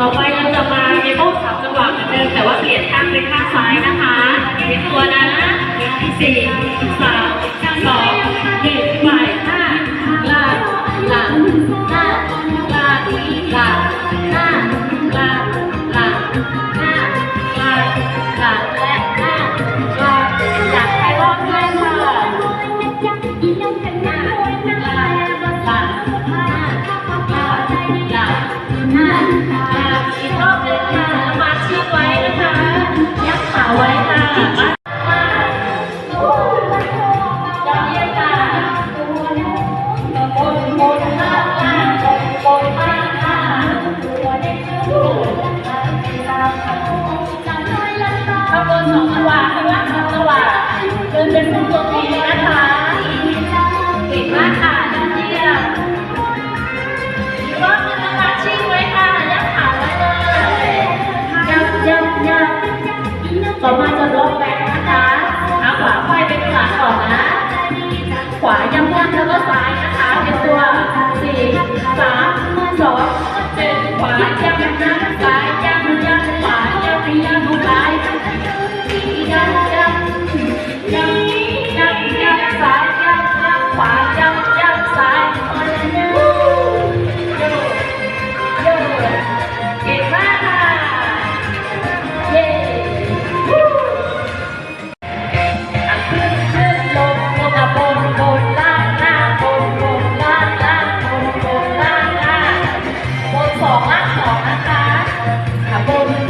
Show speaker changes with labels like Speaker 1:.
Speaker 1: ต่อไปเราจะมาเอโต้สามจังหวะเหมือนเดิมแต่ว่าเปลี่ยนข้างเป็นข้างซ้ายนะคะเตรียมตัวนะสี่ ลา บนสองจังหวข้างล่างสองจังหวเดินเป็นวงตัวตีนะคะเก่งมากค่ะนักเยี่ยมอีกรอบนึงนะคะชี้ไว้ค่ะยักขาไว้เลยยับยับยับต่อมาจะล็อกแบ องล่าสองนะคะขาบน